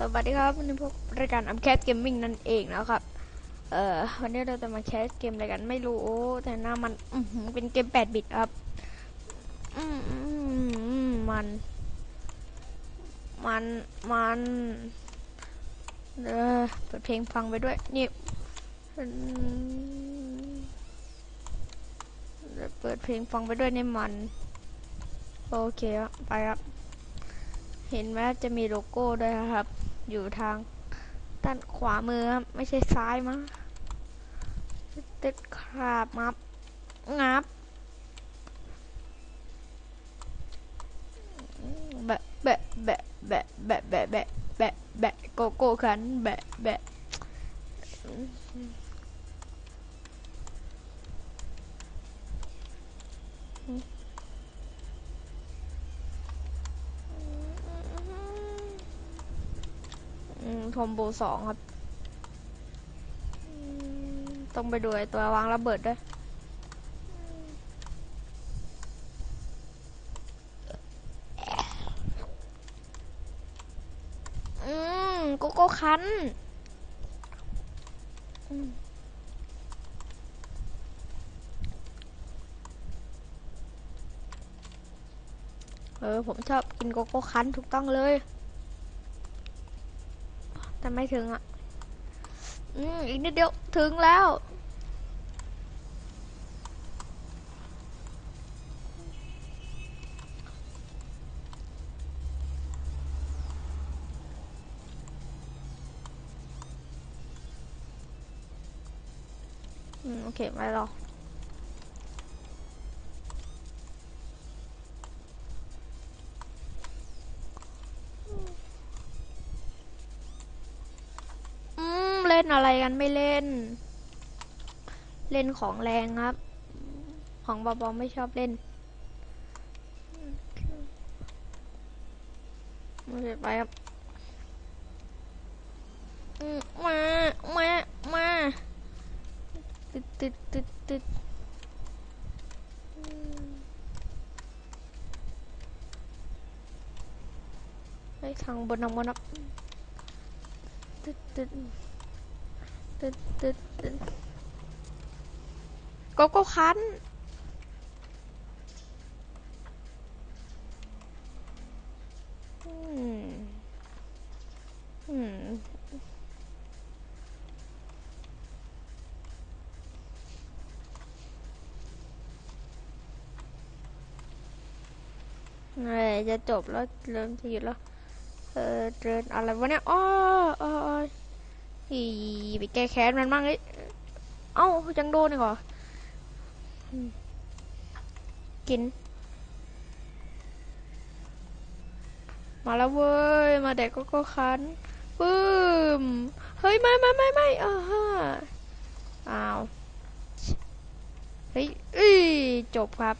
สวัสดีครับวันนี้พวกรายการอัมแคสเกมมิ่งนั่นเองนะครับ เอ่อวันนี้เราจะมาแคสเกมอะไรกันไม่รู้แต่หน้ามันอืเป็นเกม8บิตครับอืมมัน มัน มันเออเปิดเพลงฟังไปด้วย นี่มเปิดเพลงฟังไปด้วยในมัน โอเคครับไปครับ เห็นไหมจะมีโลโก้ด้วยนะครับ อยู่ทางด้านขวามือครับ ไม่ใช่ซ้ายมั้งติดคราบมับงับแบะแบะแบะแบะแบะแบะแบะแบะแบะโกโก้ขันแบะแบะอืม ทอมโบสองครับต้องไปดูไอตัววางระเบิดด้วยอืมโกโก้คันเออ ผมชอบกินโกโก้คันถูกต้องเลย แต่ไม่ถึงอะ อืมอีกนิดเดียว ถึงแล้ว อืม โอเค ไม่รออื ล่นอะไรกันไม่เล่น เล่นของแรงครับ ของเบาๆไม่ชอบเล่นโอเคไปครับมามามาตึดตึดตึดตึดอืมเฮ้ยทางบนทางบนครับตึดตึด ตึดตึดตึดโกโก้คันอืม อืม เอ้ยจะจบแล้วเริ่มจะหยุดแล้ว เออเดินอะไรวะเนี่ย อ้ออ้อ อีไปแก้แค้นมันมั่งเอ้ยเอ้ายังโดนอีกเหรอกิน มาแล้วเว้ย มาเด็กก็ก็คันปึ้ม เฮ้ย ไม่ไม่ไม่ไม่อ่าฮะอ้าว เฮ้ยเอ้ยจบครับ